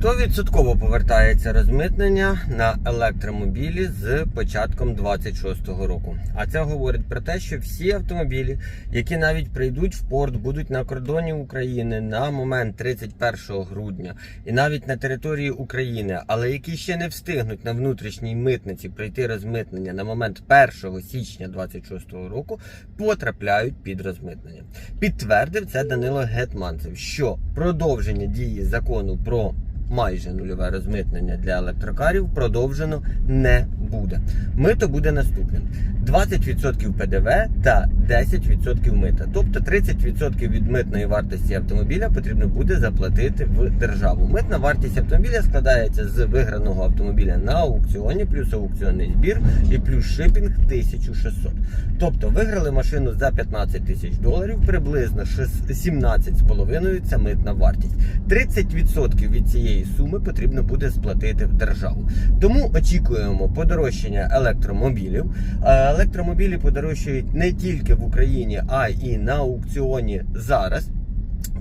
Стовідсотково повертається розмитнення на електромобілі з початком 26-го року. А це говорить про те, що всі автомобілі, які навіть прийдуть в порт, будуть на кордоні України на момент 31 грудня і навіть на території України, але які ще не встигнуть на внутрішній митниці пройти розмитнення на момент 1 січня 26-го року, потрапляють під розмитнення. Підтвердив це Данило Гетманцев, що продовження дії закону про майже нульове розмитнення для електрокарів продовжено не буде. Мито буде наступним: 20% ПДВ та 10% мита. Тобто 30% від митної вартості автомобіля потрібно буде заплатити в державу. Митна вартість автомобіля складається з виграного автомобіля на аукціоні, плюс аукціонний збір і плюс шипінг 1600. Тобто виграли машину за 15 тисяч доларів, приблизно 17,5 це митна вартість. 30% від цієї суми потрібно буде сплатити в державу. Тому очікуємо подорожчання електромобілів. Е, Електромобілі подорожчають не тільки в Україні, а і на аукціоні зараз.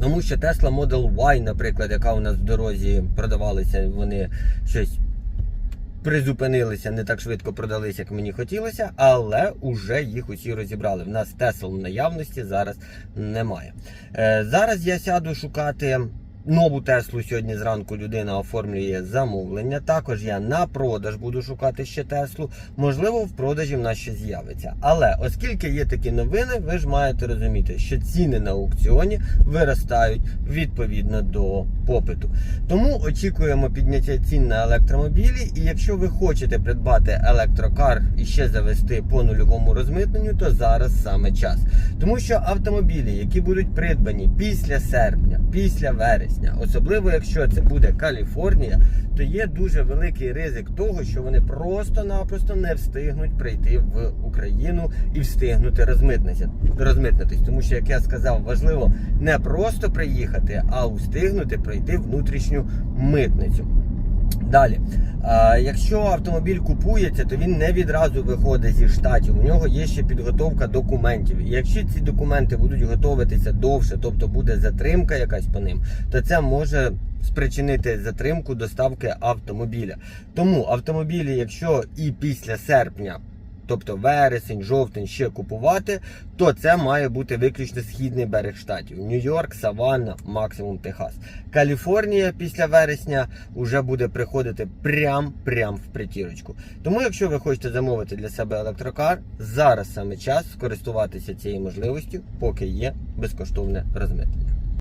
Тому що Tesla Model Y, наприклад, яка у нас в дорозі продавалася, вони щось призупинилися, не так швидко продались, як мені хотілося, але уже їх усі розібрали. В нас Tesla в наявності зараз немає. Е, зараз я сяду шукати. Нову Теслу сьогодні зранку людина оформлює замовлення. Також я на продаж буду шукати ще Теслу. Можливо, в продажі в нас ще з'явиться. Але оскільки є такі новини, ви ж маєте розуміти, що ціни на аукціоні виростають відповідно до попиту. Тому очікуємо підняття цін на електромобілі. І якщо ви хочете придбати електрокар і ще завести по нульовому розмитненню, то зараз саме час. Тому що автомобілі, які будуть придбані після серпня, після вересня, особливо якщо це буде Каліфорнія, то є дуже великий ризик того, що вони просто-напросто не встигнуть прийти в Україну і встигнути розмитнитися, розмитнитись. Тому що, як я сказав, важливо не просто приїхати, а встигнути пройти внутрішню митницю. Далі, якщо автомобіль купується, то він не відразу виходить зі штатів. У нього є ще підготовка документів. І якщо ці документи будуть готуватися довше, тобто буде затримка якась по ним, то це може спричинити затримку доставки автомобіля. Тому автомобілі, якщо і після серпня. Тобто вересень, жовтень ще купувати, то це має бути виключно східний берег штатів: Нью-Йорк, Саванна, максимум Техас. Каліфорнія після вересня вже буде приходити прям-прям в притірочку. Тому, якщо ви хочете замовити для себе електрокар, зараз саме час скористуватися цією можливістю, поки є безкоштовне розмитнення.